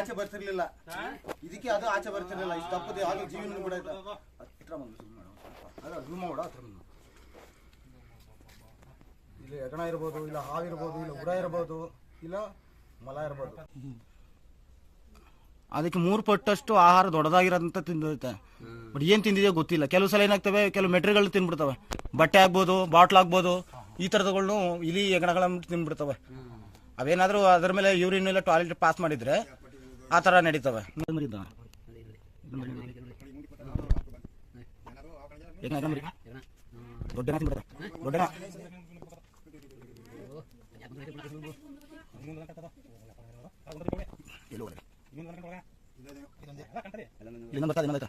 ಆಚೆ ಬರ್ತಿರ್ಲಿಲ್ಲ. ಇದಕ್ಕೆ ಅದು ಆಚೆ ಬರ್ತಿರ್ಲಿಲ್ಲ. ಇಷ್ಟು ತಪ್ಪದೆ ಆಗ ಜೀವನ ಕೂಡ ಇಲ್ಲ ಹತ್ರ ಬಂದು. ಇಲ್ಲಿ ಹೆಗಣ ಇರ್ಬೋದು, ಇಲ್ಲ ಹಾವಿರ್ಬೋದು ಇಲ್ಲ ಉಡ ಇರ್ಬೋದು, ಇಲ್ಲ ಮಲ ಇರ್ಬೋದು. ಅದಕ್ಕೆ ಮೂರು ಪಟ್ಟಷ್ಟು ಆಹಾರ ದೊಡ್ಡದಾಗಿರೋದಂತ ತಿಂದೈತೆ ಬಟ್ ಏನು ತಿಂದಿದೆಯೋ ಗೊತ್ತಿಲ್ಲ. ಕೆಲವು ಸಲ ಏನಾಗ್ತವೆ, ಕೆಲವು ಮೆಟ್ರಿಗಳು ತಿನ್ಬಿಡ್ತವೆ. ಬಟ್ಟೆ ಆಗ್ಬೋದು, ಬಾಟ್ಲ್ ಆಗ್ಬೋದು, ಈ ಥರದಗಳನ್ನು ಇಲಿ ಎಗಣಗಳನ್ನು ತಿನ್ಬಿಡ್ತವೆ. ಅವೇನಾದರೂ ಅದ್ರ ಮೇಲೆ ಯೂರಿನ್ ಎಲ್ಲ ಟಾಯ್ಲೆಟ್ ಪಾಸ್ ಮಾಡಿದ್ರೆ ಆ ಥರ ನಡೀತವೆ ಇನ್ನೊಂದು ಬರ್ತಾ ಇಲ್ಲಿಂದ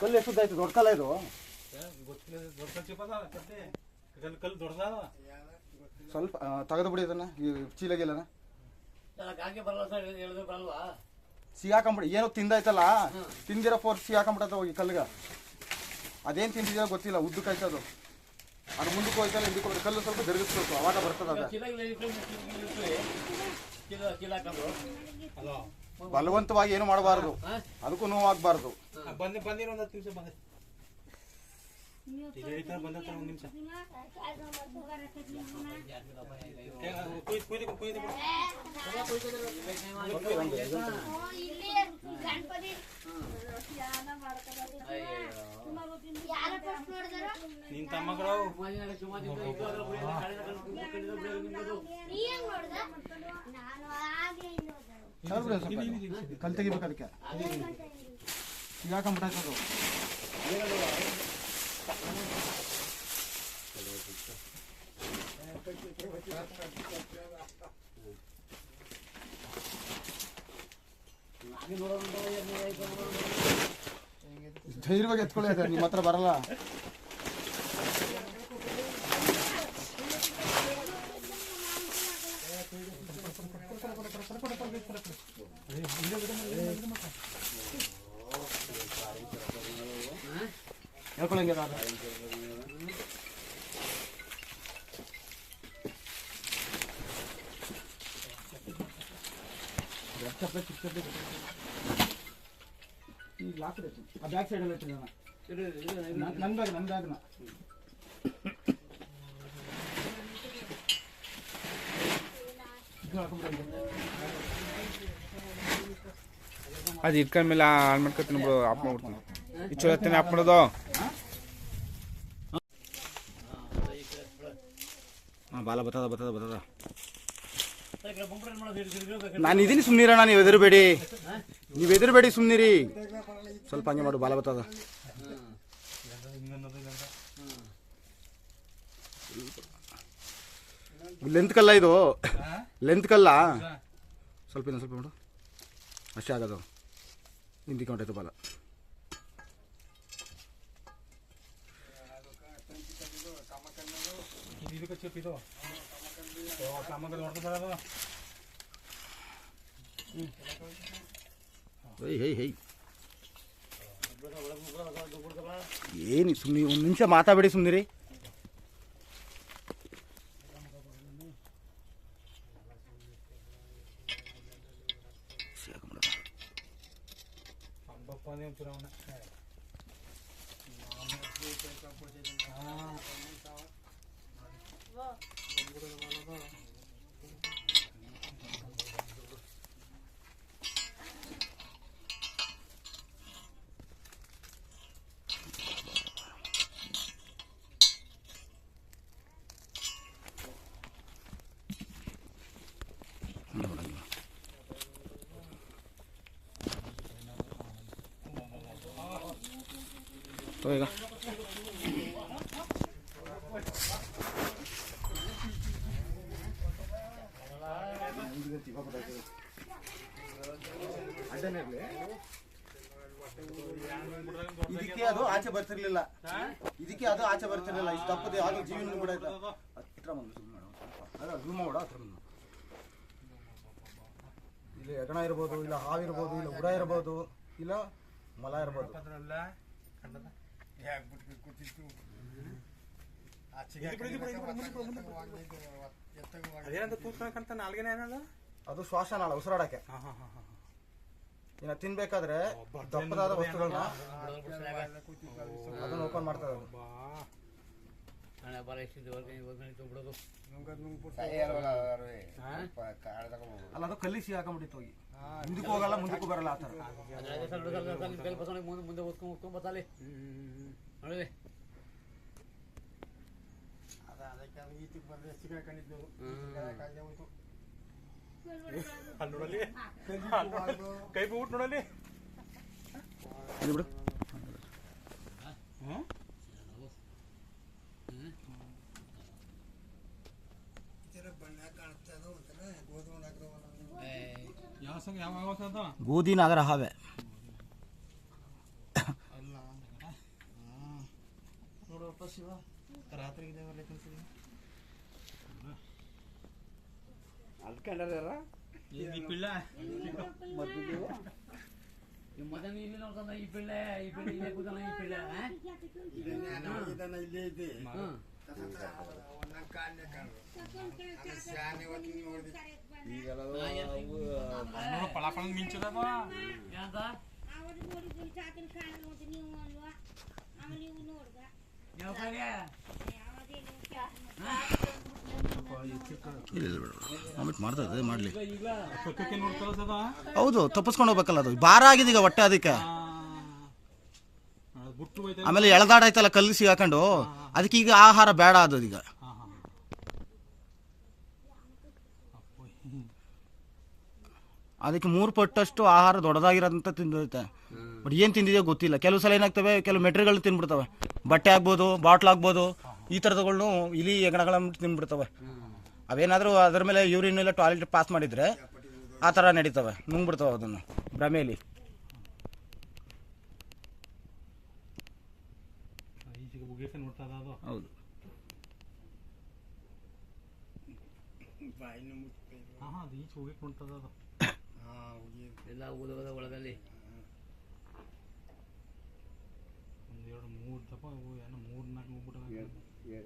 ಕಲ್ಲು ಎಷ್ಟುದ್ದಾಯ್ತು ದೊಡ್ಡ ಕಲ್ಲ ಇದು ಕಲ್ ದೊಡ್ಡದ ಸ್ವಲ್ಪ ತೆಗೆದು ಬಿಡಿ ಅದನ್ನ ಈ ಚೀಲಗಿಲ್ಲನ. ಸಿಹಿ ಹಾಕೊಂಬಿಡಿ ಏನೋ ತಿಂದಾಯ್ತಲ್ಲ? ತಿಂದಿರೋ ಫೋರ್ಸ್ ಸಿಗಾಕೊಂಬಿಡತ್ತ ಹೋಗಿ ಕಲ್ಗ ಅದೇನ್ ತಿಂದಿದೆಯೋ ಗೊತ್ತಿಲ್ಲ ಉದ್ದು ಅದು. ಅದು ಮುಂದಕ್ಕೆ ಹೋಯ್ತಲ್ಲ ಇದಕ್ಕೆ ಹೋಗಿ ಕಲ್ಲು ಸ್ವಲ್ಪ ತಿರುಗಿಸ್ಬೇಕು ಅವಾಗ ಬರ್ತದ ಅದ. ಬಲವಂತವಾಗಿ ಏನು ಮಾಡಬಾರದು? ಅದಕ್ಕೂ ನೋವಾಗಬಾರ್ದು. ಬಂದೆ ಬಂದಿರೋ ಬುಡ ತಮ್ಮಗಳು ಕಲ್ ತೆಗಿಬೇಕು ಅದಕ್ಕೆ. ಸಿಗಾಕೊಂಬಿಟ್ಟೈತದು ಧೈರ್ಯವಾಗಿ ಎತ್ಕೊಳ್ಳಿ ನಿಮ್ಮ ಹತ್ರ ಬರಲ್ಲ. குழந்தைங்க தான் பேக் சைடில் வச்சுருக்கேன் நண்பர் நண்பாக தான் అది ఇటుక మళ్ళీ ఆల్మెంట్ కట్టినప్పుడు అప్పుడు ఇచ్చి వస్తేనే అప్పుడు ಬಾಲ ಬರ್ತದ ಇರು. ನಾನು ಇದೀನಿ ಸುಮ್ಮನಿರಣ್ಣ ನೀವು ಎದುರುಬೇಡಿ ನೀವು ಎದುರುಬೇಡಿ ಸುಮ್ಮನಿರಿ ಸ್ವಲ್ಪ ಹಂಗೆ ಮಾಡು ಬಾಲ ಬರ್ತದ ಲೆಂತ್ ಕಲ್ಲ ಇದು? ಲೆಂತ್ ಕಲ್ಲ? ಸ್ವಲ್ಪ ಇನ್ನೊಂದು ಸ್ವಲ್ಪ ಮಾಡು. ಅಷ್ಟೇ ಆಗೋದು. ಕೌಂಟೈತೆ ಬಾಲ. ಇದು ಏನು ಸುಮ್ಮನೆ ಒಂದು ನಿಮಿಷ ಮಾತಾಡಬೇಡಿ ಸುಮ್ಮನೆ ಹಬ್ಬಪ್ಪ ಈಗ ಇದಕ್ಕೆ ಅದು ಆಚೆ ಬರ್ತಿರ್ಲಿಲ್ಲ. ಇದಕ್ಕೆ ಅದು ಆಚೆ ಬರ್ತಿರ್ಲಿಲ್ಲ. ಇಷ್ಟು ತಪ್ಪದೆ ಯಾವ್ದು ಜೀವನ ಕೂಡ ಆಯ್ತು ಹತ್ರ ಬಂದು ಸುಮ್ಮನೆ. ಅದ zoom ಮಾಡು ಹತ್ರ. ಇಲ್ಲಿ ಹೆಗಣ ಇರ್ಬೋದು ಇಲ್ಲ ಹಾವಿರ್ಬೋದು ಇಲ್ಲ ಉಡ ಇರ್ಬೋದು ಇಲ್ಲ ಮಲ ಇರ್ಬೋದು. ಅದೇನಂತ ಕೂತ್ಕೊಂಡ್ಕಂತ ನಾಲ್ಗೆನ ಏನದ? ಅದು ಶ್ವಾಸನಾಳ ಉಸಿರಾಡಕ್ಕೆ ಹಾ ಹಾ ಹಾ ಹಾ ಇನ್ನ ತಿನ್ಬೇಕಾದ್ರೆ ದಪ್ಪದಾದ ವಸ್ತುಗಳನ್ನ ಅದನ್ನ ಓಪನ್ ಮಾಡ್ತಾರೆ ಬಾ ಹಣೆ ಬರ ಎಷ್ಟಿದೆ ಹೊರಗೆ ಹೋಗಿ ಬಿಡೋದು ಅಲ್ಲ ಅದು ಕಲ್ಲಿಸಿ ಹಾಕೊಂಡ್ಬಿಟ್ಟಿತ್ತು ಹೋಗಿ. ಹಿಂದಕ್ಕೆ ಹೋಗಲ್ಲ ಮುಂದಕ್ಕೂ ಬರಲ್ಲ ಆ ಥರ. ಮುಂದೆ ಮುಂದೆ ಓದ್ಕೊಂಡ್ ಓದ್ಕೊಂಡ್ ಬರ್ತಾಳೆ ನೋಡಿ ಅಲ್ಲಿ ನೋಡಲಿ ಕೈ ಬಿಟ್ಟು ನೋಡಲಿ ಇದು ಬಿಡು. ಹ್ಮ್? ಗೋಧಿ ನಾಗರ ಹಾವೆ. ನೋಡಪ್ಪ ಶಿವ. ರಾತ್ರಿ ಇದೆ ಈ ಪಿಳ್ಳೆ. ಈ ಮದನ ಇಲ್ಲಿ ಈ ಪಿಳ್ಳೆ ಈ ಪಿಳ್ಳೆ ಇಲ್ಲೇ ಕೂತಾನ ಈ ಪಿಳ್ಳೆ ಆ? ಮಾಡ್ತದೆ ಮಾಡಲಿ ಹೌದು ತಪ್ಪಿಸ್ಕೊಂಡು ಹೋಗ್ಬೇಕಲ್ಲ ಅದು. ಭಾರ ಆಗಿದೆ ಈಗ ಹೊಟ್ಟೆ ಅದಕ್ಕೆ. ಬುಟ್ಟು ಎಳದಾಡ ಐತಲ್ಲ ಕಲ್ಲು ಸಿಗಾಕೊಂಡು ಅದಕ್ಕೆ ಈಗ ಆಹಾರ ಬೇಡ ಅದು ಈಗ. ಅದಕ್ಕೆ ಮೂರು ಪಟ್ಟಷ್ಟು ಆಹಾರ ದೊಡ್ಡದಾಗಿರೋದಂತ ತಿಂದೈತೆ ಬಟ್ ಏನು ತಿಂದಿದೆಯೋ ಗೊತ್ತಿಲ್ಲ. ಕೆಲವು ಸಲ ಏನಾಗ್ತವೆ ಕೆಲವು ಮೆಟ್ರಿಗಳು ತಿನ್ಬಿಡ್ತವೆ. ಬಟ್ಟೆ ಆಗ್ಬೋದು ಬಾಟ್ಲ್ ಆಗ್ಬೋದು ಈ ಥರದಗಳನ್ನು ಇಲಿ ಹೆಗಣಗಳನ್ನ ತಿನ್ಬಿಡ್ತವೆ. ಅವೇನಾದರೂ ಅದ್ರ ಮೇಲೆ ಯೂರಿನ್ ಎಲ್ಲ ಟಾಯ್ಲೆಟ್ ಪಾಸ್ ಮಾಡಿದರೆ ಆ ಥರ ನಡೀತವೆ. ನುಂಗ್ಬಿಡ್ತವೆ ಅದನ್ನು ಭ್ರಮೆಯಲ್ಲಿ ಬುಗೇಶ ನೋಡ್ತದ ಅದು? ಹೌದು. ಹಾ ಹಾ ಅದು ಈಚೆ ಹೋಗಿ ಅದು. ಎಲ್ಲ ಊದೋದ ಒಳಗಲ್ಲಿ. ಒಂದು ಎರಡು ಮೂರು ದಪ್ಪ ಏನೋ ಮೂರು ನಾಲ್ಕು ಹೋಗ್ಬಿಟ್ಟು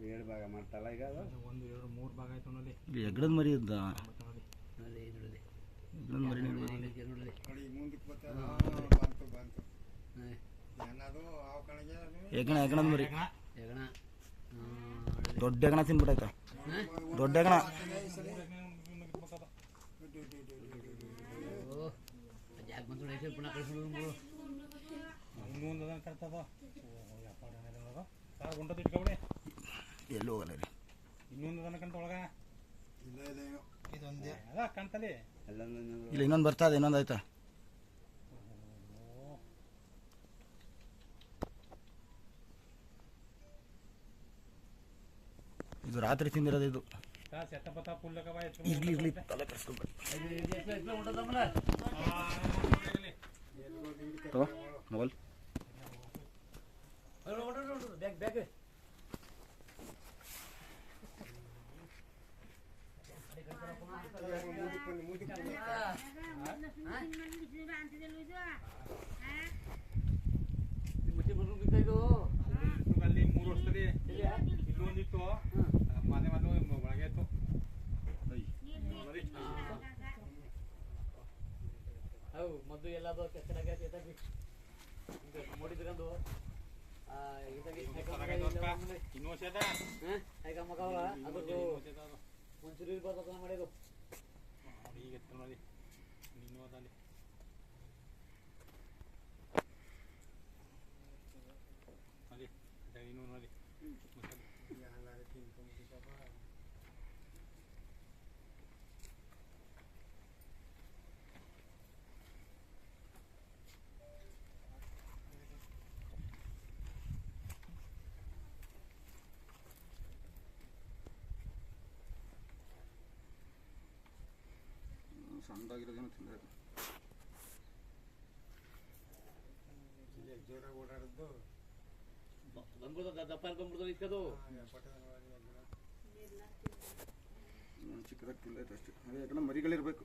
ಎರಡು ಭಾಗ ಮಾಡ್ತಲ್ಲ ಈಗ ಅದು? ಒಂದು ಎರಡು ಮೂರು ಭಾಗ ಆಯ್ತು ನೋಡಿ ಇಲ್ಲಿ ಹೆಗ್ಣದ ಮರಿ ಇದ್ದ ಹೆಗ್ಣದ ಮರಿ. ನೋಡಲಿ ಬಂತು ಬಂತು. ಏನದು ಅವ ಕಣಗೆ ಹೆಗ್ಣ ಹೆಗ್ಣದ ಮರಿ. ದೊಡ್ಡ ಹೆಗ್ಣ ತಿನ್ಬಿಟ್ಟೈತೆ ದೊಡ್ಡ ಹೆಗ್ಣ ಓ ಇನ್ನೊಂದು ಬಂತು ಇಲ್ಲ. ಇನ್ನೊಂದು ಕಳಿಸ್ಬಿಡು ಇನ್ನೊಂದು ಒಂದು ಇದು ರಾತ್ರಿ ತಿಂದಿರೋದು ಇದು ಸೆಟ್ಟ ಬತ್ತ ಪುಲ್ಲಕವ ಇರ್ಲಿ ಇರ್ಲಿ ತಲೆ ಕೆಡಿಸ್ಕೊಬೇಡಿ ತಗೋ ಮೊಬೈಲ್ ಬ್ಯಾಗ್ ಹೌ ಮದ್ದು ಎಲ್ಲದು ಕೆಸರಾಗ ಚೇತಾಗಿ ಮೂಡಿದ್ರಂದು ಇನ್ನೂ ವರ್ಷ ಅದ ಈಗ ಮಗವ ಅದ್ರದ್ದು ಇನ್ನೂ ವರ್ಷ ಅದ ಅದು. ಒಂಚೂರು ಬರ್ತದ ಮಾಡಿದ್ದು ಈಗ ಎತ್ತು ನೋಡಿ ನೀನು ಅದಲ್ಲಿ ಅಲ್ಲಿ ನೀನು ನೋಡಿ ಮತ್ತೆ ಸಣ್ಣದಾಗಿರೋದೇನು ತಿಂದ್ರೆ. ಜೋರಾಗಿ ಓಡಾಡಿದ್ದು ಬಂದ್ಬಿಡ್ದು ದಪ್ಪ ಬಂದ್ಬಿಡ್ದು ಇಸ್ಕದು ಚಿಕ್ಕದಾಗಿ ತಿಂದೈತೆ ಅಷ್ಟೇ. ಅದೇ ಯಾಕಂದ್ರೆ ಮರಿಗಳಿರ್ಬೇಕು.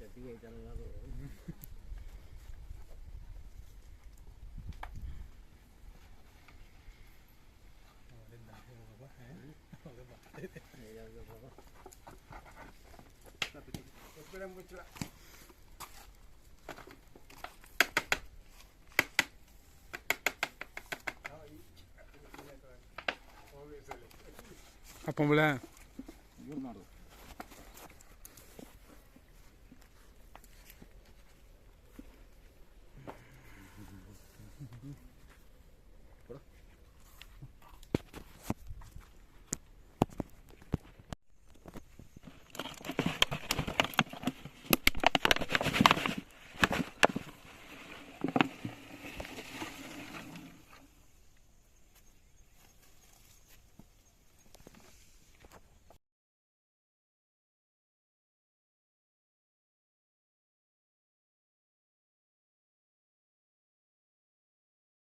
Dabigay talaga ako. Mawalan na ako mga ba? Mawalan ba? Mawalan ba? Mawalan ba? Mawalan ba? Mawalan ba? ಮಾಡು